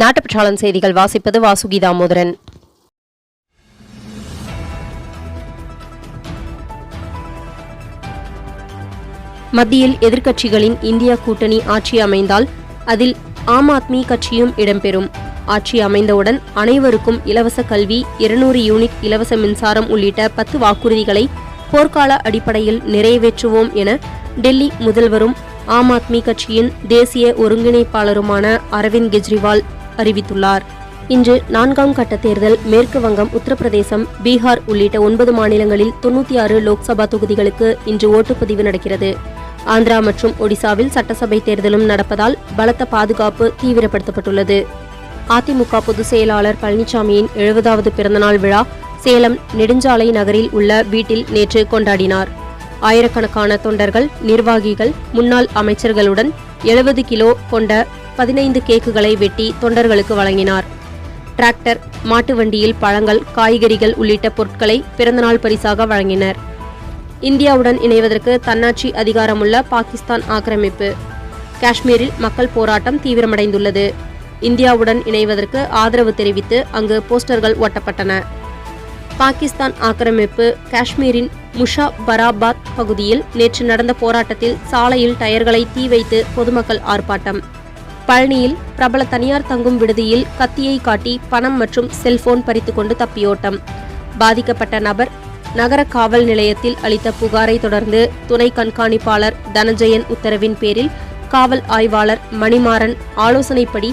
நாட்டுப்பற்றாளன் செய்திகள் வாசிப்பது வாசுகி தாமோதரன் மத்தியில் எதிர்க்கட்சிகளின் இந்தியா கூட்டணி ஆட்சி அமைந்தால் அதில் ஆம் ஆத்மி கட்சியும் இடம்பெறும். ஆட்சி அமைந்தவுடன் அனைவருக்கும் இலவச கல்வி இருநூறு யூனிட் இலவச மின்சாரம் உள்ளிட்ட பத்து வாக்குறுதிகளை போர்க்கால அடிப்படையில் நிறைவேற்றுவோம் என டெல்லி முதல்வரும் ஆம் ஆத்மி கட்சியின் தேசிய ஒருங்கிணைப்பாளருமான அரவிந்த் கெஜ்ரிவால் அறிவித்துள்ளார். இன்று நான்காம் கட்ட தேர்தல் மேற்கு வங்கம் உத்தரப்பிரதேசம் பீகார் உள்ளிட்ட ஒன்பது மாநிலங்களில் தொன்னூத்தி ஆறு லோக்சபா தொகுதிகளுக்கு இன்று ஓட்டுப்பதிவு நடக்கிறது. ஆந்திரா மற்றும் ஒடிசாவில் சட்டசபை தேர்தலும் நடப்பதால் பலத்த பாதுகாப்பு தீவிரப்படுத்தப்பட்டுள்ளது. அதிமுக பொதுச் செயலாளர் பழனிசாமியின் எழுபதாவது பிறந்தநாள் விழா சேலம் நெடுஞ்சாலை நகரில் உள்ள வீட்டில் நேற்று கொண்டாடினார். ஆயிரக்கணக்கான தொண்டர்கள் நிர்வாகிகள் முன்னாள் அமைச்சர்களுடன் எழுபது கிலோ கொண்ட பதினைந்து கேக்குகளை வெட்டி தொண்டர்களுக்கு வழங்கினார். டிராக்டர் மாட்டு வண்டியில் பழங்கள் காய்கறிகள் உள்ளிட்ட பொருட்களை பிறந்தநாள் பரிசாக வழங்கினர். இந்தியாவுடன் இணைவதற்கு தன்னாட்சி அதிகாரமுள்ள பாகிஸ்தான் ஆக்கிரமிப்பு. காஷ்மீரில் மக்கள் போராட்டம் தீவிரமடைந்துள்ளது. இந்தியாவுடன் இணைவதற்கு ஆதரவு தெரிவித்து அங்கு போஸ்டர்கள் ஒட்டப்பட்டன. பாகிஸ்தான் ஆக்கிரமிப்பு காஷ்மீரின் முஷா பராபாத் பகுதியில் நேற்று நடந்த போராட்டத்தில் சாலையில் டயர்களை தீ வைத்து பொதுமக்கள் ஆர்ப்பாட்டம். பழனியில் பிரபல தனியார் தங்கும் விடுதியில் கத்தியை காட்டி பணம் மற்றும் செல்போன் பறித்துக்கொண்டு தப்பியோட்டம். பாதிக்கப்பட்ட நபர் நகர காவல் நிலையத்தில் அளித்த புகாரை தொடர்ந்து துணை கண்காணிப்பாளர் தனஞ்சயன் உத்தரவின் பேரில் காவல் ஆய்வாளர் மணிமாறன் ஆலோசனைப்படி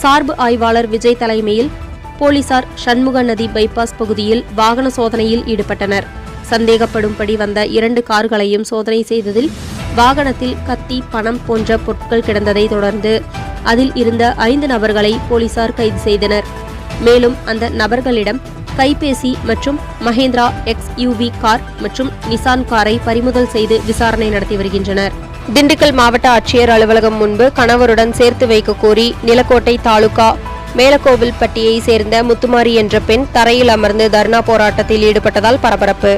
சார்பு ஆய்வாளர் விஜய் தலைமையில் போலீசார் சண்முக நதி பைபாஸ் பகுதியில் வாகன சோதனையில் ஈடுபட்டனர். சந்தேகப்படும்படி வந்த இரண்டு கார்களையும் சோதனை செய்ததில் வாகனத்தில் கத்தி பணம் போன்ற பொருட்கள் கிடந்ததை தொடர்ந்து அதில் இருந்த ஐந்து நபர்களை போலீசார் கைது செய்தனர். மேலும் அந்த நபர்களிடம் கைபேசி மற்றும் மஹேந்திரா எக்ஸ் யூவி கார் மற்றும் நிசான் காரை பறிமுதல் செய்து விசாரணை நடத்தி வருகின்றனர். திண்டுக்கல் மாவட்ட ஆட்சியர் அலுவலகம் முன்பு கணவருடன் சேர்த்து வைக்க கோரி நிலக்கோட்டை தாலுகா மேலக்கோவில்பட்டியை சேர்ந்த முத்துமாரி என்ற பெண் தரையில் அமர்ந்து தர்ணா போராட்டத்தில் ஈடுபட்டதால் பரபரப்பு.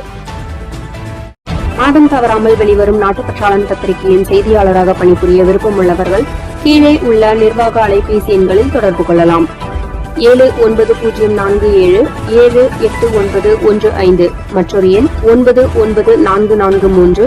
மாதம் தவறாமல் வெளிவரும் நாட்டுப்பற்றாளன் பத்திரிகையின் செய்தியாளராக பணிபுரிய விருப்பமுள்ளவர்கள் கீழே உள்ள நிர்வாக அலைபேசி எண்களில் தொடர்பு கொள்ளலாம். ஏழு ஒன்பது பூஜ்ஜியம் நான்கு ஏழு ஏழு எட்டு ஒன்பது ஒன்று ஐந்து மற்றொரு எண் ஒன்பது ஒன்பது நான்கு நான்கு மூன்று